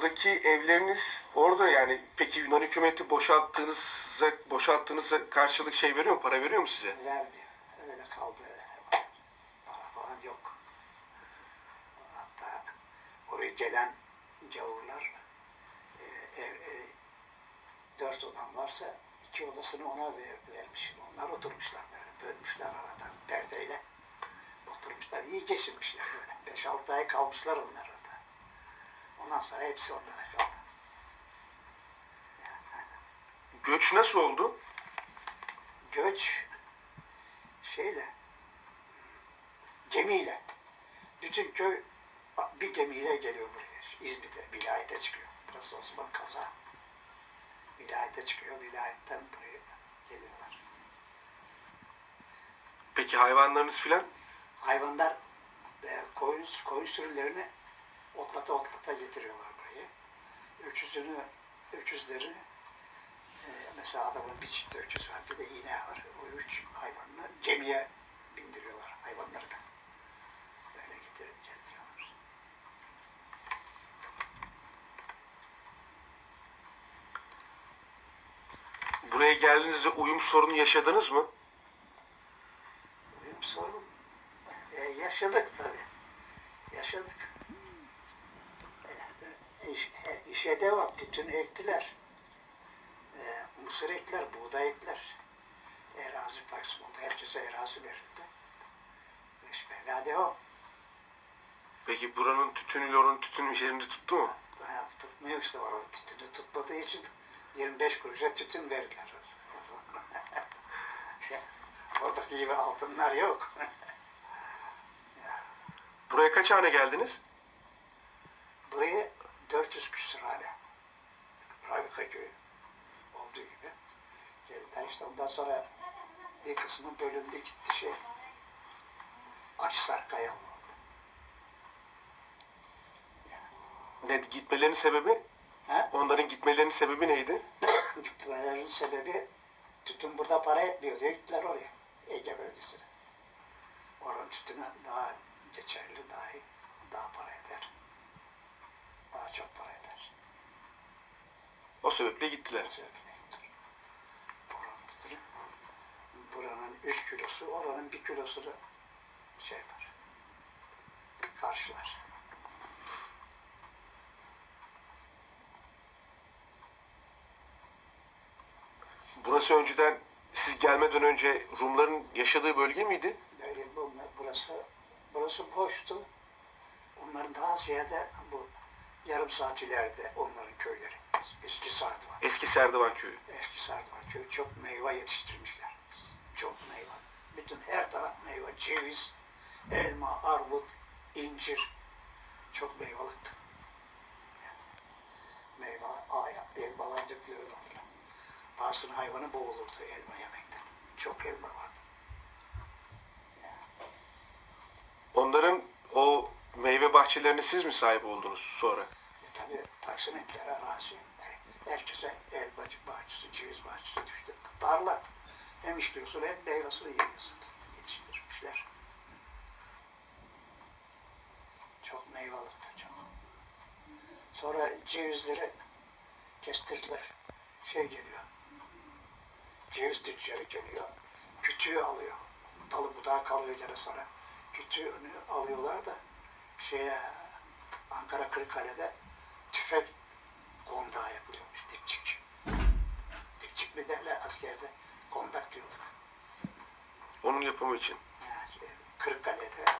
oradaki evleriniz orada yani peki Yunan hükümeti boşalttığınızda boşalttığınızda karşılık şey veriyor mu? Para veriyor mu size? Vermiyor. Öyle kaldı. Para falan yok. Hatta oraya gelen gavurlar e, ev, e, dört odam varsa iki odasını ona ver, vermiş. Onlar oturmuşlar böyle. Bölmüşler aradan perdeyle. Oturmuşlar. iyi geçirmişler böyle. Beş altı ay kalmışlar onlar orada. Ondan sonra hepsi onlara kaldı. Göç nasıl oldu? göç şeyle gemiyle bütün köy bir gemiyle geliyor buraya. İzmit'e, vilayete çıkıyor. Burası Osman Kaza. Vilayete çıkıyor. Vilayetten buraya geliyorlar. Peki hayvanlarınız filan? Hayvanlar e, koyun, koyun sürülerini otlata otlata getiriyorlar buraya. Öküzünü, öküzlerini e, mesela adamın bir çift öküz var, bir de iğne var. O üç hayvanını gemiye bindiriyorlar hayvanları da. Böyle getirip getiriyorlar. Buraya geldiğinizde uyum sorunu yaşadınız mı? Benim sorun e, yaşadık tabii. Yaşadık. İş, işe devam. Tütün ektiler. E, mısır ektiler, buğday ektiler. Erazi taksim oldu. Herkese erazi verildi. İş bela devam. Peki buranın tütünüyle oranın tütünü yerini tuttu mu? Bayağı tutmuyor işte var. Tütünü tutmadığı için 25 kuruşa tütün verdiler. Oradaki gibi altınlar yok. Buraya kaç hane geldiniz? Buraya 400 küsur hane. Rabika köyü olduğu gibi. Geldiler işte ondan sonra bir kısmı bölündü gitti şey. Akhisar Kayalı. Ne gitmelerinin sebebi? Ha? Onların gitmelerinin sebebi neydi? Gitmelerinin sebebi tütün burada para etmiyor diye gittiler oraya. Ege bölgesine. Oranın tütünü daha geçerli, daha iyi, daha para eder. Daha çok para eder. O sebeple gittiler. Buranın üç kilosu, oranın bir kilosunu şey yapar. Karşılar. Burası önceden siz gelmeden önce Rumların yaşadığı bölge miydi? Böyle bunlar, burası, burası boştu. Onların daha ziyade bu yarım saat ileride onların köyleri. Eski Sardıvan. Eski Serdivan köyü. Eski Sardıvan köyü çok meyve yetiştirmişler. Çok meyve. Bütün her taraf meyve. Ceviz, elma, armut, incir. Çok meyvalıktı. Meyve, aya, elmalar dökülüyordu altına. Bazısının hayvanı boğulurdu elma yemekten. Çok elma vardı. Onların o meyve bahçelerine siz mi sahip oldunuz sonra? Taksim ettiler arazi. Herkese elbacık bahçesi, ceviz bahçesi düştü. Tarla. Hem işliyorsun hem meyvesini yiyorsun. Yetiştirmişler. Çok meyvalıktı çok. Sonra cevizleri kestirdiler. Şey geliyor. Ceviz tüccarı geliyor. Kütüğü alıyor. Dalı budağı kalıyor gene sonra. Kütüğünü alıyorlar da şeye Ankara Kırıkkale'de tüfek kondağı yapılıyormuş dipçik. Dipçik mi derler askerde kondak diyorduk. Onun yapımı için.